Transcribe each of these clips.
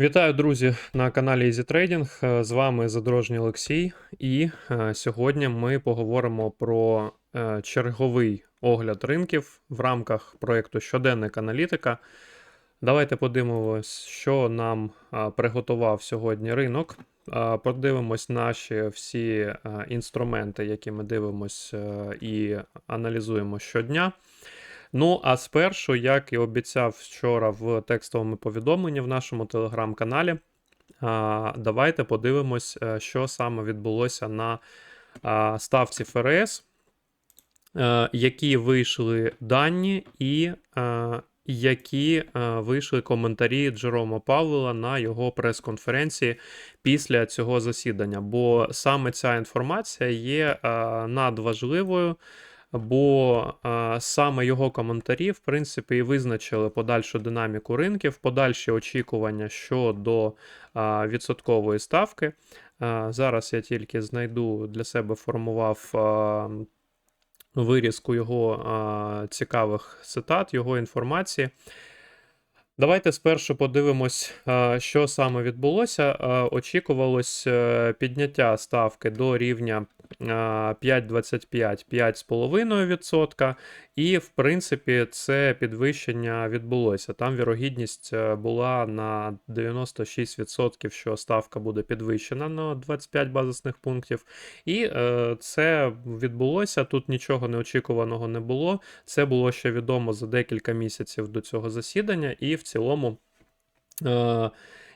Вітаю, друзі, на каналі Easy Trading. Е, З вами Задорожній Олексій, і е, сьогодні ми поговоримо про е, черговий огляд ринків в рамках проєкту Щоденник аналітика. Давайте подивимось, що нам приготував сьогодні ринок. Подивимось наші всі інструменти, які ми дивимось е, і аналізуємо щодня. Ну, а спершу, як і обіцяв вчора в текстовому повідомленні в нашому телеграм-каналі, давайте подивимось, е, що саме відбулося на ставці ФРС, е, які вийшли дані і е, які вийшли коментарі Джерома Павлела на його прес-конференції після цього засідання. Бо саме ця інформація є надважливою. Бо е, саме його коментарі, в принципі, і визначили подальшу динаміку ринків, подальші очікування щодо е, відсоткової ставки. Е, зараз я тільки знайду для себе формував е, вирізку його е, цікавих цитат, його інформації. Давайте спершу подивимось, е, що саме відбулося. Е, Очікувалось е, підняття ставки до рівня 5,25 5,5%. І, в принципі, це підвищення відбулося. Там вірогідність е, була на 96%, що ставка буде підвищена на 25 базисних пунктів. І е, це відбулося. Тут нічого неочікуваного не було. Це було ще відомо за декілька місяців до цього засідання, і в цілому. Е,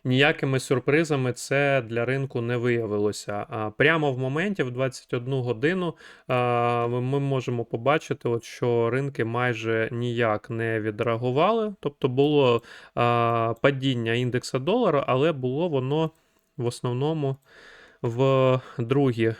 Ніякими сюрпризами це для ринку не виявилося. А Прямо в моменті, в 21 годину, ми можемо побачити, от, що ринки майже ніяк не відреагували. Тобто було падіння індекса долара, але було воно в основному в другі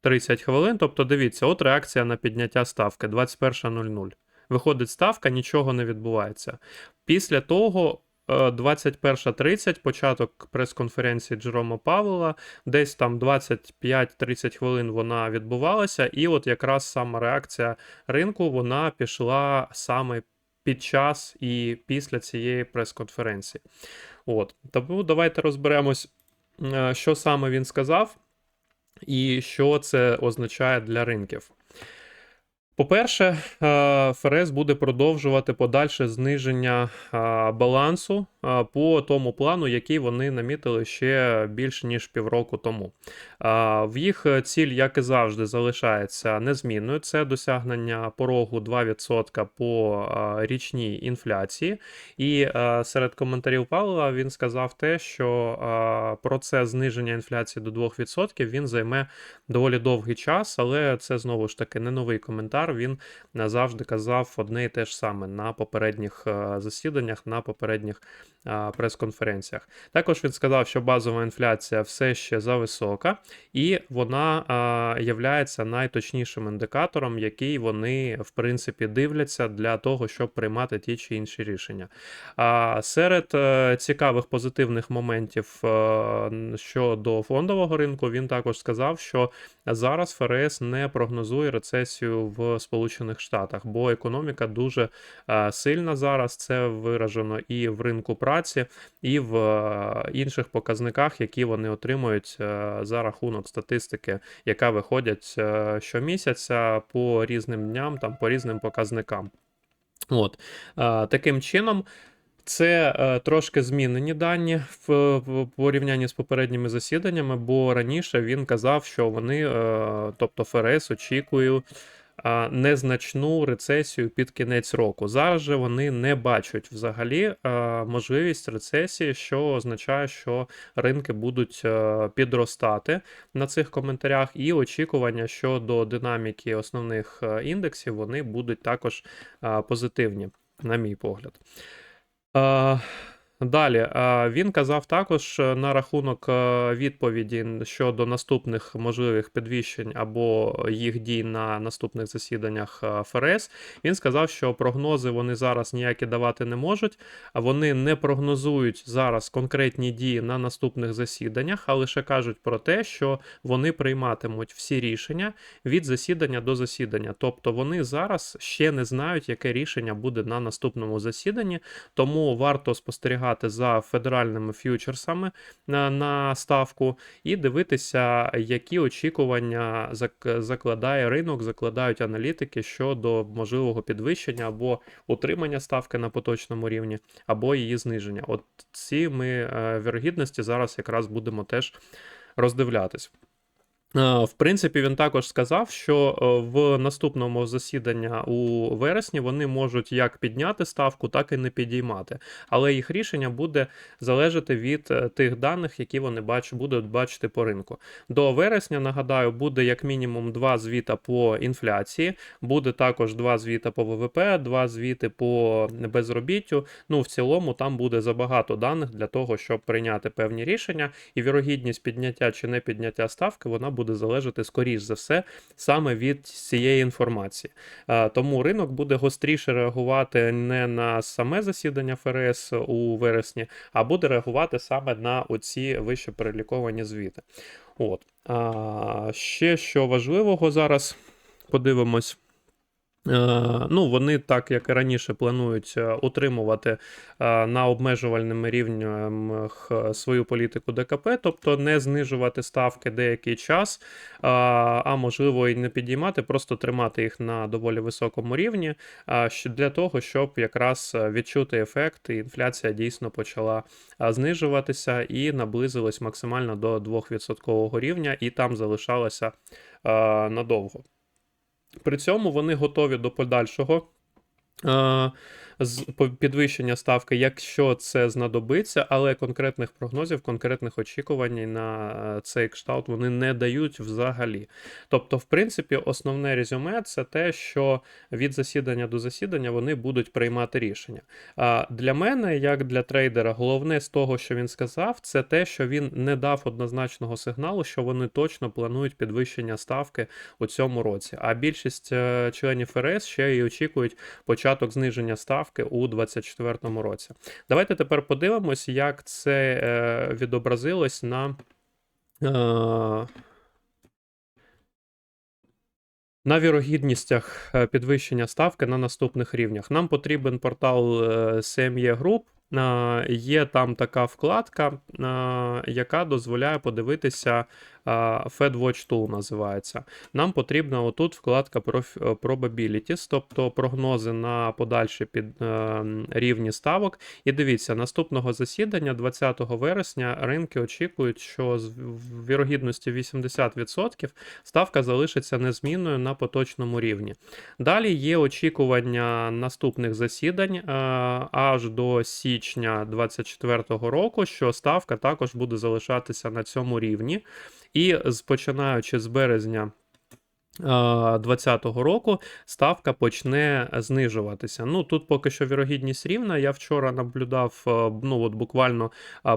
30 хвилин. Тобто, дивіться, от реакція на підняття ставки 21.00. Виходить ставка, нічого не відбувається. Після того. Е, 21.30, початок прес-конференції Джерома Павела, десь там 25-30 хвилин вона відбувалася, і от якраз сама реакція ринку вона пішла саме під час і після цієї прес-конференції. От. Тому давайте розберемось, е, що саме він сказав, і що це означає для ринків. По-перше, е, ФРС буде продовжувати подальше зниження е, балансу по тому плану, який вони намітили ще більш ніж півроку тому. В їх ціль, як і завжди, залишається незмінною. Це досягнення порогу 2% по річній інфляції. І серед коментарів Павла він сказав те, що процес зниження інфляції до 2% він займе доволі довгий час, але це знову ж таки не новий коментар. Він завжди казав одне і те ж саме на попередніх засіданнях, на попередніх прес-конференціях. Також він сказав, що базова інфляція все ще зависока, і вона є найточнішим індикатором, який вони в принципі дивляться для того, щоб приймати ті чи інші рішення. А серед е, цікавих позитивних моментів е, щодо фондового ринку, він також сказав, що зараз ФРС не прогнозує рецесію в Сполучених Штатах, бо економіка дуже е, сильна зараз. Це виражено і в ринку праці, і в е, інших показниках, які вони отримують е, за рахунок статистики, яка виходять е, щомісяця по різним дням, там по різним показникам. От таким чином. Це е, трошки змінені дані в, в порівнянні з попередніми засіданнями, бо раніше він казав, що вони, е, тобто ФРС, очікують е, незначну рецесію під кінець року. Зараз же вони не бачать взагалі можливість рецесії, що означає, що ринки будуть е, підростати на цих коментарях, і очікування щодо динаміки основних е, індексів вони будуть також е, позитивні, на мій погляд. Далі е, він казав також е, на рахунок е, відповіді щодо наступних можливих підвищень або їх дій на наступних засіданнях ФРС. Він сказав, що прогнози вони зараз ніякі давати не можуть, а вони не прогнозують зараз конкретні дії на наступних засіданнях, а лише кажуть про те, що вони прийматимуть всі рішення від засідання до засідання. Тобто вони зараз ще не знають, яке рішення буде на наступному засіданні, тому варто спостерігати спостерігати за федеральними ф'ючерсами на, ставку і дивитися, які очікування закладає ринок, закладають аналітики щодо можливого підвищення або утримання ставки на поточному рівні, або її зниження. От ці ми е, вірогідності зараз якраз будемо теж роздивлятись. Е, В принципі, він також сказав, що е, в наступному засідання у вересні вони можуть як підняти ставку, так і не підіймати. Але їх рішення буде залежати від е, тих даних, які вони бач, будуть бачити по ринку. До вересня, нагадаю, буде як мінімум два звіта по інфляції, буде також два звіта по ВВП, два звіти по безробіттю. Ну, в цілому, там буде забагато даних для того, щоб прийняти певні рішення, і вірогідність підняття чи не підняття ставки вона буде залежати скоріш за все саме від цієї інформації. Е, Тому ринок буде гостріше реагувати не на саме засідання ФРС у вересні, а буде реагувати саме на оці вище переліковані звіти. От. Ще що важливого зараз подивимось. Е, Ну, вони, так як і раніше, планують е, утримувати е, на обмежувальними рівнях е, свою політику ДКП, тобто не знижувати ставки деякий час, а, можливо і не підіймати, просто тримати їх на доволі високому рівні, для того, щоб якраз відчути ефект, і інфляція дійсно почала знижуватися і наблизилась максимально до 2% рівня, і там залишалася надовго. При цьому вони готові до подальшого е, підвищення ставки, якщо це знадобиться, але конкретних прогнозів, конкретних очікувань на е, цей кшталт вони не дають взагалі. Тобто, в принципі, основне резюме це те, що від засідання до засідання вони будуть приймати рішення. А для мене, як для трейдера, головне з того, що він сказав, це те, що він не дав однозначного сигналу, що вони точно планують підвищення ставки у цьому році. А більшість е, членів ФРС ще й очікують початок зниження ставки у 2024 році. Давайте тепер подивимось, як це е, відобразилось на. Е, на вірогідністях е, підвищення ставки на наступних рівнях. Нам потрібен портал CME Group. Є там така вкладка, яка дозволяє подивитися FedWatch Tool називається. Нам потрібна отут вкладка е, Probabilities, тобто прогнози на подальші під е, рівні ставок. І дивіться, наступного засідання 20 вересня ринки очікують, що з вірогідності 80% ставка залишиться незмінною на поточному рівні. Далі є очікування наступних засідань е, аж до січня 2024 року, що ставка також буде залишатися на цьому рівні. І починаючи з березня. 2020 року ставка почне знижуватися. Ну тут поки що вірогідність рівна. Я вчора наблюдав е, ну от буквально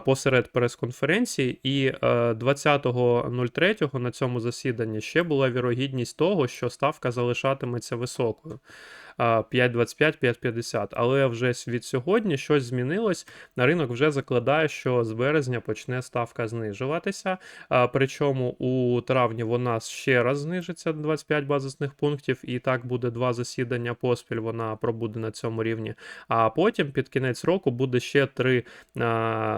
посеред прес-конференції, і е, 20.03 на цьому засіданні ще була вірогідність того, що ставка залишатиметься високою. А, 5.25, 5.50. Але вже від сьогодні щось змінилось. На ринок вже закладає, що з березня почне ставка знижуватися. Причому у травні вона ще раз знижиться на 25 базисних пунктів, і так буде два засідання поспіль. Вона пробуде на цьому рівні. А потім під кінець року буде ще три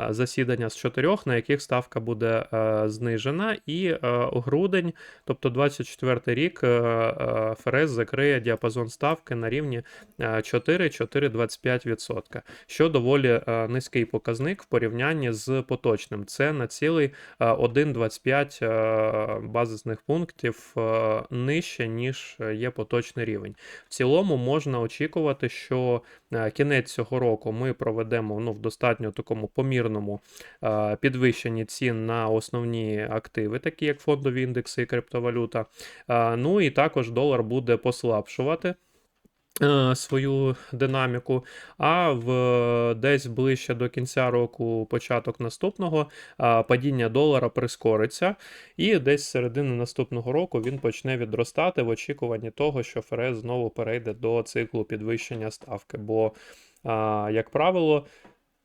засідання з чотирьох, на яких ставка буде е, знижена. І е, грудень, тобто 24 рік, е, ФРС закриє діапазон ставки на рівні е, 4-4,25%, що доволі е, низький показник в порівнянні з поточним. Це на цілий е, 1,25 е, базисних пунктів е, нижче, ніж є поточний рівень. В цілому можна очікувати, що е, кінець цього року ми проведемо ну, в достатньо такому помірному е, підвищенні цін на основні активи, такі як фондові індекси і криптовалюта. Е, Ну і також долар буде послабшувати. Е, Свою динаміку, а в десь ближче до кінця року, початок наступного, падіння долара прискориться, і десь з середини наступного року він почне відростати в очікуванні того, що ФРС знову перейде до циклу підвищення ставки. Бо, як правило,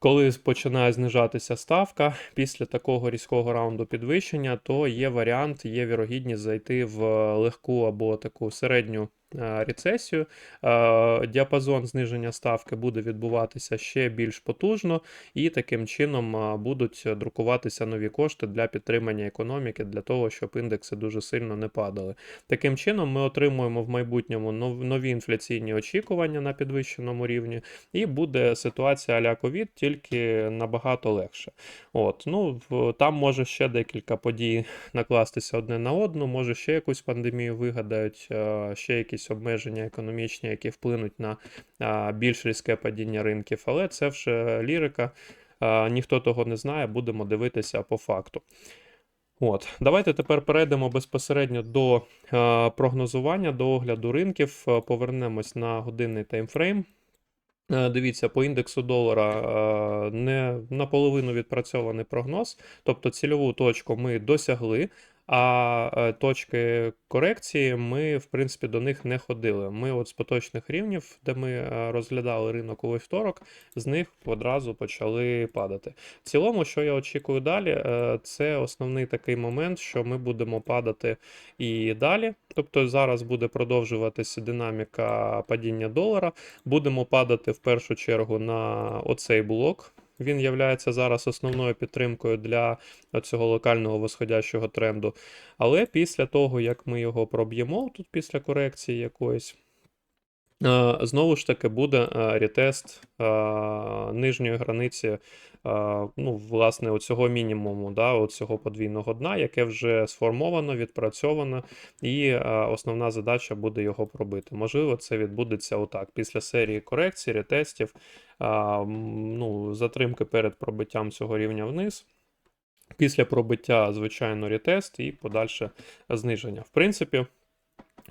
коли починає знижатися ставка після такого різкого раунду підвищення, то є варіант, є вірогідність зайти в легку або таку середню е, рецесію. Е, Діапазон зниження ставки буде відбуватися ще більш потужно, і таким чином е, будуть друкуватися нові кошти для підтримання економіки, для того, щоб індекси дуже сильно не падали. Таким чином, ми отримуємо в майбутньому нові інфляційні очікування на підвищеному рівні, і буде ситуація а-ля ковід тільки набагато легше. От, ну, там може ще декілька подій накластися одне на одну, може ще якусь пандемію вигадають, е, ще якісь обмеження економічні, які вплинуть на більш різке падіння ринків, але це вже лірика. Ніхто того не знає, будемо дивитися по факту. От, давайте тепер перейдемо безпосередньо до е, прогнозування, до огляду ринків. Повернемось на годинний таймфрейм. Е, Дивіться, по індексу долара е, не наполовину відпрацьований прогноз, тобто цільову точку ми досягли, а е, точки корекції ми, в принципі, до них не ходили. Ми от з поточних рівнів, де ми е, розглядали ринок у вівторок, з них одразу почали падати. В цілому, що я очікую далі, е, це основний такий момент, що ми будемо падати і далі. Тобто зараз буде продовжуватися динаміка падіння долара. Будемо падати в першу чергу на оцей блок. Він є зараз основною підтримкою для цього локального восходящого тренду. Але після того, як ми його проб'ємо, тут після корекції якоїсь, знову ж таки буде е, ретест е, нижньої границі, е, ну, власне, оцього мінімуму, да, оцього подвійного дна, яке вже сформовано, відпрацьовано, і е, основна задача буде його пробити. Можливо, це відбудеться отак. Після серії корекцій, ретестів, ну, затримки перед пробиттям цього рівня вниз. Після пробиття, звичайно, ретест і подальше зниження. В принципі,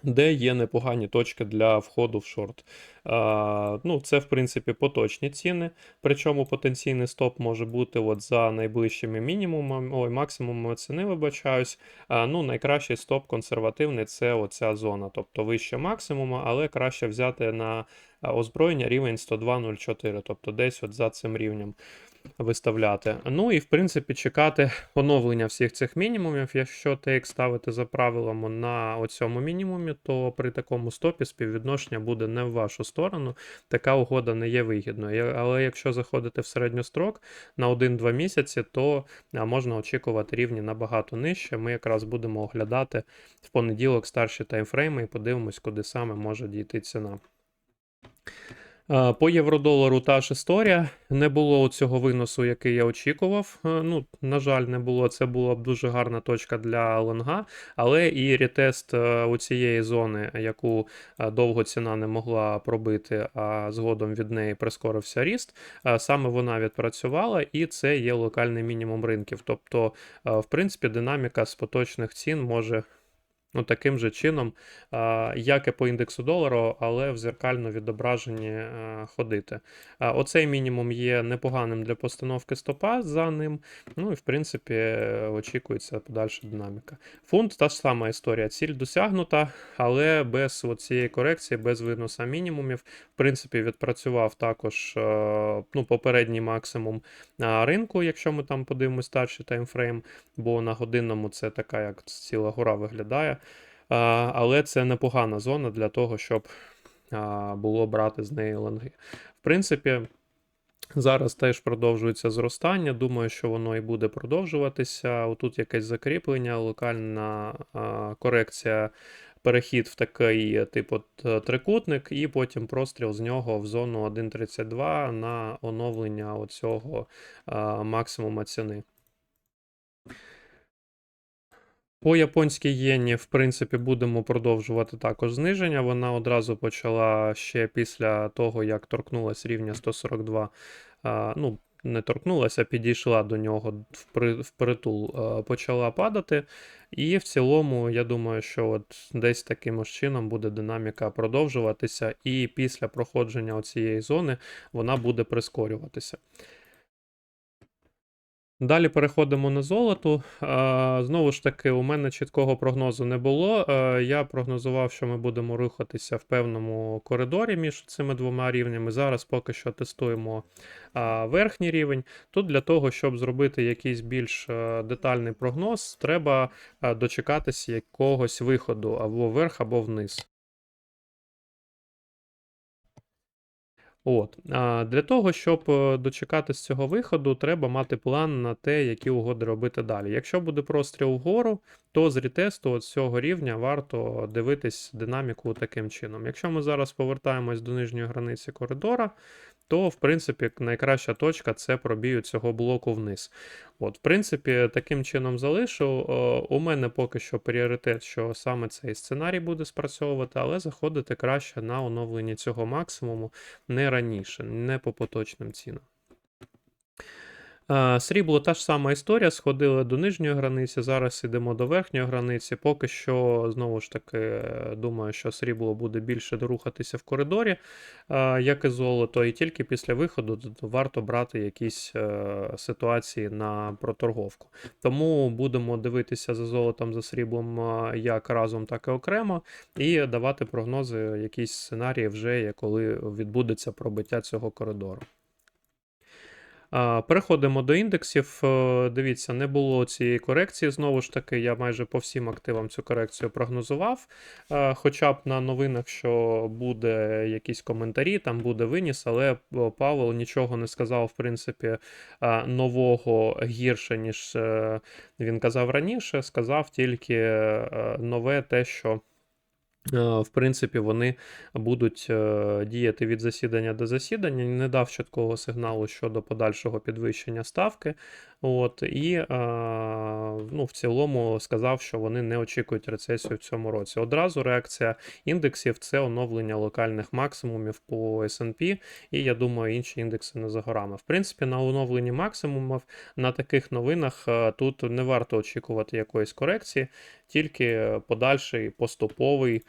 де є непогані точки для входу в шорт. А, ну, це, в принципі, поточні ціни. Причому потенційний стоп може бути от за найближчими мінімумами, ой, максимумами ціни, вибачаюсь. А, ну, найкращий стоп консервативний це оця зона, тобто вище максимума, але краще взяти на озброєння рівень 102.04, тобто десь от за цим рівнем виставляти. Ну і в принципі чекати оновлення всіх цих мінімумів. Якщо TX ставити за правилами на оцьому мінімумі, то при такому стопі співвідношення буде не в вашу сторону. Така угода не є вигідною. Але якщо заходити в середньострок на 1-2 місяці, то можна очікувати рівні набагато нижче. Ми якраз будемо оглядати в понеділок старші таймфрейми і подивимось, куди саме може дійти ціна. Е, По євро-долару та ж історія. Не було цього виносу, який я очікував. Е, Ну, на жаль, не було. Це була б дуже гарна точка для лонга, але і ретест е, у цієї зони, яку довго ціна не могла пробити, а згодом від неї прискорився ріст. Саме вона відпрацювала, і це є локальний мінімум ринків. Тобто, в принципі, динаміка з поточних цін може. Ну, таким же чином, як і по індексу долару, але в зеркально відображенні ходити. Оцей мінімум є непоганим для постановки стопа за ним. Ну і в принципі е, очікується подальша динаміка. Фунт та ж сама історія. Ціль досягнута, але без цієї корекції, без виноса мінімумів, в принципі, відпрацював також е, ну, попередній максимум ринку, якщо ми там подивимось старший таймфрейм, бо на годинному це така, як ціла гора виглядає. Але це непогана зона для того, щоб було брати з неї лонги. В принципі, зараз теж продовжується зростання. Думаю, що воно і буде продовжуватися. Отут якесь закріплення, локальна корекція. Перехід в такий типу трикутник, і потім простріл з нього в зону 1.32 на оновлення оцього максимума ціни. По японській єні, в принципі, будемо продовжувати також зниження. Вона одразу почала ще після того, як торкнулась рівня 142. а, Ну, не торкнулася, підійшла до нього впри- впритул, почала падати. І в цілому, я думаю, що от десь таким ось чином буде динаміка продовжуватися, і після проходження цієї зони вона буде прискорюватися. Далі переходимо на золото. Знову ж таки, у мене чіткого прогнозу не було. Я прогнозував, що ми будемо рухатися в певному коридорі між цими двома рівнями. Зараз поки що тестуємо верхній рівень. Тут для того, щоб зробити якийсь більш е, детальний прогноз, треба е, дочекатися якогось виходу або вверх, або вниз. От. Для того, щоб е, дочекатись цього виходу, треба мати план на те, які угоди робити далі. Якщо буде простріл вгору, то з рітесту от цього рівня варто дивитись динаміку таким чином. Якщо ми зараз повертаємось до нижньої границі коридора, то в принципі найкраща точка це пробію цього блоку вниз. От, В принципі, таким чином залишу. У мене поки що пріоритет, що саме цей сценарій буде спрацьовувати, але заходити краще на оновлення цього максимуму не раніше, не по поточним цінам. Е, Срібло та ж сама історія. Сходили до нижньої границі, зараз йдемо до верхньої границі. Поки що, знову ж таки, е, думаю, що срібло буде більше рухатися в коридорі, е, як і золото, і тільки після виходу варто брати якісь ситуації на проторговку. Тому будемо дивитися за золотом, за сріблом як разом, так і окремо, і давати прогнози, якісь сценарії вже коли відбудеться пробиття цього коридору. Переходимо до індексів. Е, дивіться, не було цієї корекції. Знову ж таки, я майже по всім активам цю корекцію прогнозував. Е, хоча б на новинах, що буде якісь коментарі, там буде виніс, але Павел нічого не сказав, в принципі, е, нового гірше, ніж він казав раніше. Сказав тільки нове те, що. В принципі, вони будуть е, діяти від засідання до засідання, не дав чіткого сигналу щодо подальшого підвищення ставки. От, І ну, в цілому сказав, що вони не очікують рецесію в цьому році. Одразу реакція індексів це оновлення локальних максимумів по SP, і я думаю, інші індекси не за горами. В принципі, на оновленні максимумів на таких новинах тут не варто очікувати якоїсь корекції, тільки подальший поступовий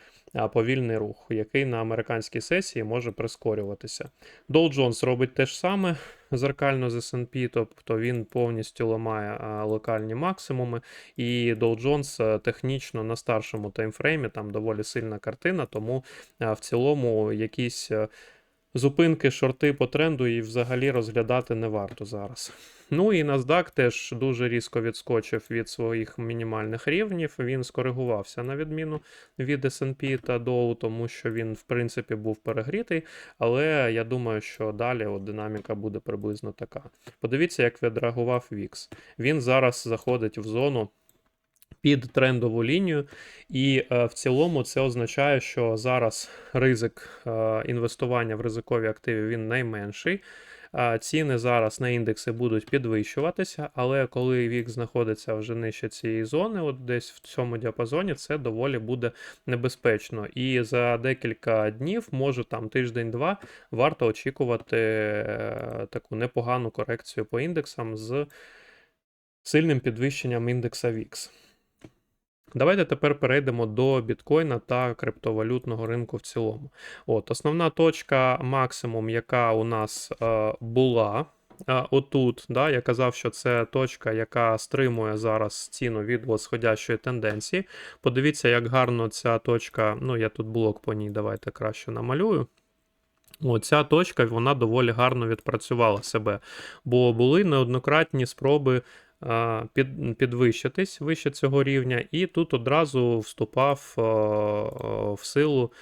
повільний рух, який на американській сесії може прискорюватися. Dow Jones робить те ж саме зеркально з S&P, тобто він повністю ламає локальні максимуми, і Dow Jones технічно на старшому таймфреймі там доволі сильна картина, тому в цілому якісь зупинки, шорти по тренду і взагалі розглядати не варто зараз. Ну і NASDAQ теж дуже різко відскочив від своїх мінімальних рівнів. Він скоригувався на відміну від SP та Dow, тому що він, в принципі, був перегрітий. Але я думаю, що далі от динаміка буде приблизно така. Подивіться, як відреагував VIX. Він зараз заходить в зону. Під трендову лінію, і е, в цілому це означає, що зараз ризик е, інвестування в ризикові активи він найменший. Ціни зараз на індекси будуть підвищуватися, але коли вік знаходиться вже нижче цієї зони, от десь в цьому діапазоні, це доволі буде небезпечно. І за декілька днів, може там тиждень-два, варто очікувати е, таку непогану корекцію по індексам з сильним підвищенням індекса VIX. Давайте тепер перейдемо до біткоїна та криптовалютного ринку в цілому. От, Основна точка максимум, яка у нас е, була. Е, отут, да, я казав, що це точка, яка стримує зараз ціну від восходящої тенденції. Подивіться, як гарно ця точка, ну я тут блок по ній, давайте краще намалюю. Оця точка вона доволі гарно відпрацювала себе, бо були неоднократні спроби підвищитись вище цього рівня, і тут одразу вступав в силу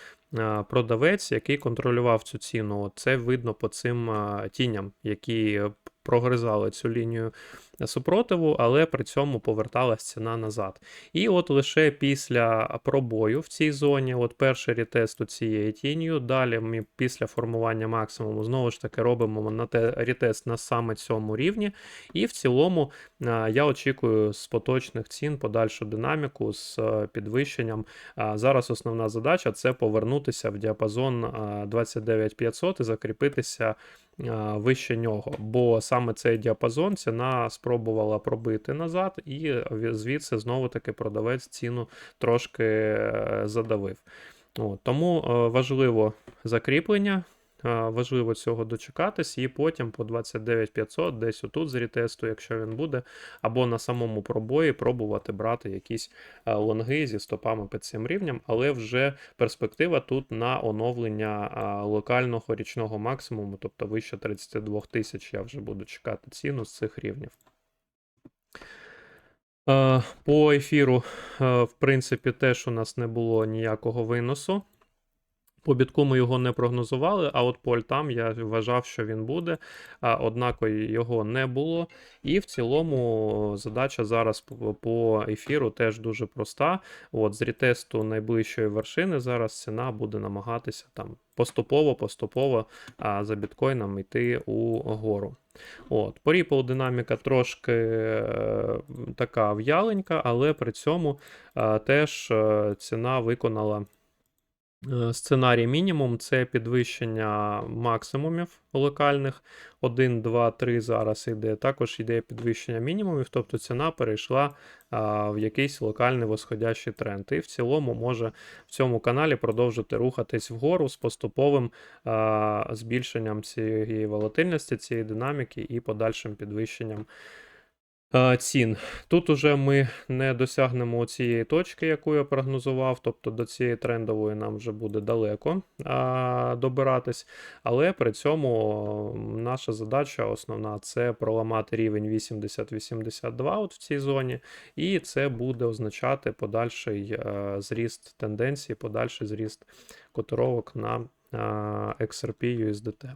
продавець, який контролював цю ціну. Це видно по цим тіням, які прогризали цю лінію супротиву, але при цьому поверталась ціна назад. І от лише після пробою в цій зоні, от перший рітест у цієї тінью, далі ми після формування максимуму знову ж таки робимо на те рітест на саме цьому рівні. І в цілому я очікую з поточних цін подальшу динаміку з підвищенням. Зараз основна задача це повернутися в діапазон 29500 і закріпитися вище нього, бо саме цей діапазон ціна спробувала пробити назад, і звідси знову-таки продавець ціну трошки е, задавив. От, Тому е, важливо закріплення. Важливо цього дочекатись, і потім по 29500, десь отут з рітесту, якщо він буде, або на самому пробої пробувати брати якісь лонги зі стопами під цим рівнем, але вже перспектива тут на оновлення локального річного максимуму, тобто вище 32 тисяч, я вже буду чекати ціну з цих рівнів. По ефіру, в принципі, теж у нас не було ніякого виносу. По бітку ми його не прогнозували, а от по альтам я вважав, що він буде, а, його не було. І в цілому задача зараз по- ефіру теж дуже проста. От, з рітесту найближчої вершини зараз ціна буде намагатися там поступово, поступово за біткоїном йти угору. От, по динаміка трошки е, така в'яленька, але при цьому е, теж е, ціна виконала сценарій мінімум це підвищення максимумів локальних. 1, 2, 3 зараз йде. Також йде підвищення мінімумів, тобто ціна перейшла а, в якийсь локальний восходящий тренд. І в цілому може в цьому каналі продовжити рухатись вгору з поступовим а, збільшенням цієї волатильності, цієї динаміки і подальшим підвищенням цін. Тут уже ми не досягнемо цієї точки, яку я прогнозував, тобто до цієї трендової нам вже буде далеко а, добиратись. Але при цьому наша задача основна це проламати рівень 80-82 от в цій зоні, і це буде означати подальший е, зріст тенденції, подальший зріст котировок на е, XRP USDT.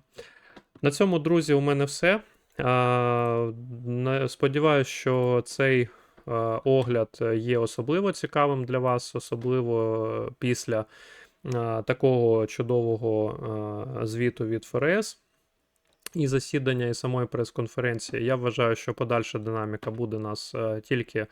На цьому, друзі, у мене все. Сподіваюсь, що цей огляд є особливо цікавим для вас, особливо після такого чудового звіту від ФРС і засідання, і самої прес-конференції. Я вважаю, що подальша динаміка буде нас тільки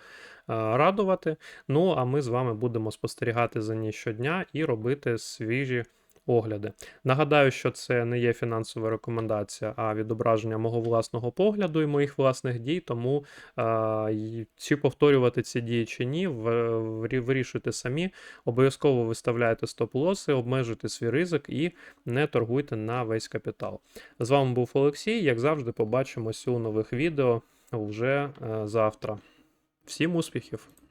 радувати. Ну а ми з вами будемо спостерігати за ній щодня і робити свіжі огляди. Нагадаю, що це не є фінансова рекомендація, а відображення мого власного погляду і моїх власних дій. Тому е, чи повторювати ці дії чи ні, вирішуйте самі. Обов'язково виставляйте стоп-лоси, обмежуйте свій ризик і не торгуйте на весь капітал. З вами був Олексій. Як завжди, побачимось у нових відео вже е, завтра. Всім успіхів!